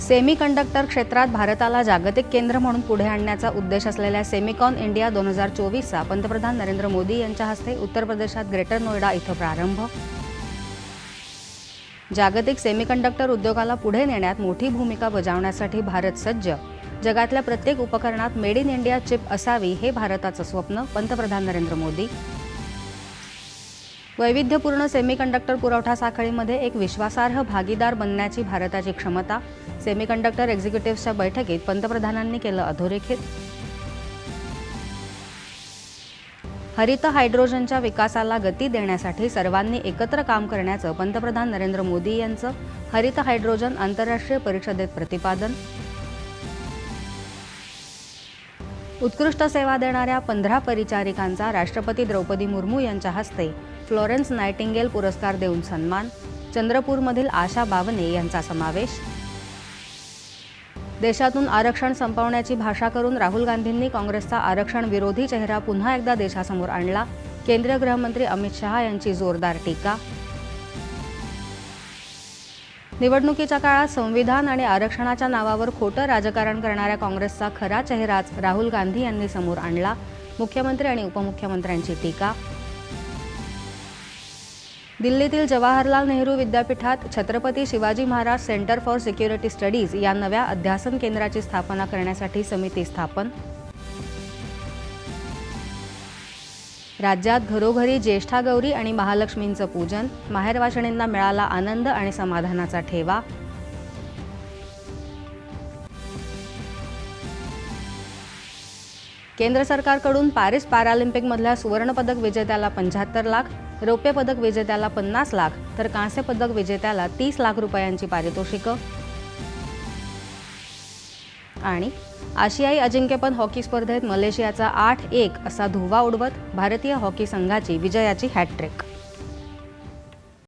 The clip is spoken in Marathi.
सेमीकंडक्टर क्षेत्रात भारताला जागतिक केंद्र म्हणून पुढे आणण्याचा उद्देश असलेल्या सेमिकॉन इंडिया दोन हजार चोवीसचा पंतप्रधान नरेंद्र मोदी यांच्या हस्ते उत्तर प्रदेशात ग्रेटर नोएडा इथं प्रारंभ. जागतिक सेमीकंडक्टर उद्योगाला पुढे नेण्यात मोठी भूमिका बजावण्यासाठी भारत सज्ज. जगातल्या प्रत्येक उपकरणात मेड इन इंडिया चिप असावी हे भारताचं स्वप्न पंतप्रधान नरेंद्र मोदी. वैविध्यपूर्ण सेमीकंडक्टर पुरवठा साखळीमध्ये एक विश्वासार्ह भागीदार बनण्याची भारताची क्षमता सेमीकंडक्टर एक्झिक्युटिव्हच्या बैठकीत पंतप्रधानांनी केलं अधोरेखित. हरित हायड्रोजनच्या विकासाला गती देण्यासाठी सर्वांनी एकत्र काम करण्याचं पंतप्रधान नरेंद्र मोदी यांचं हरित हायड्रोजन आंतरराष्ट्रीय परिषदेत प्रतिपादन. उत्कृष्ट सेवा देणाऱ्या पंधरा परिचारिकांचा राष्ट्रपती द्रौपदी मुर्मू यांच्या हस्ते फ्लोरेन्स नायटिंगेल पुरस्कार देऊन सन्मान चंद्रपूरमधील आशा बावने यांचा समावेश. देशातून आरक्षण संपवण्याची भाषा करून राहुल गांधींनी काँग्रेसचा आरक्षण विरोधी चेहरा पुन्हा एकदा देशासमोर आणला. केंद्रीय गृहमंत्री अमित शहा यांची जोरदार टीका निवडणुकीच्या काळात संविधान आणि आरक्षणाच्या नावावर खोटं राजकारण करणाऱ्या काँग्रेसचा खरा चेहराच राहुल गांधी यांनी समोर आणला. मुख्यमंत्री आणि उपमुख्यमंत्र्यांची टीका. दिल्लीतील जवाहरलाल नेहरू विद्यापीठात Chhatrapati Shivaji Maharaj centre for security studies या नव्या अध्यासन केंद्राची स्थापना करण्यासाठी समिती स्थापन. राज्यात घरोघरी ज्येष्ठा गौरी आणि महालक्ष्मींचं पूजन माहेरवाशिणींना मिळाला आनंद आणि समाधानाचा ठेवा. केंद्र सरकारकडून पॅरिस पॅरालिम्पिकमधल्या सुवर्णपदक विजेत्याला पंच्याहत्तर लाख रौप्य पदक विजेत्याला पन्नास लाख तर कांस्य पदक विजेत्याला तीस लाख रुपयांची पारितोषिकं. आणि आशियाई अजिंक्यपद हॉकी स्पर्धेत मलेशियाचा आठ एक असा धुव्वा उडवत भारतीय हॉकी संघाची विजयाची हॅटट्रिक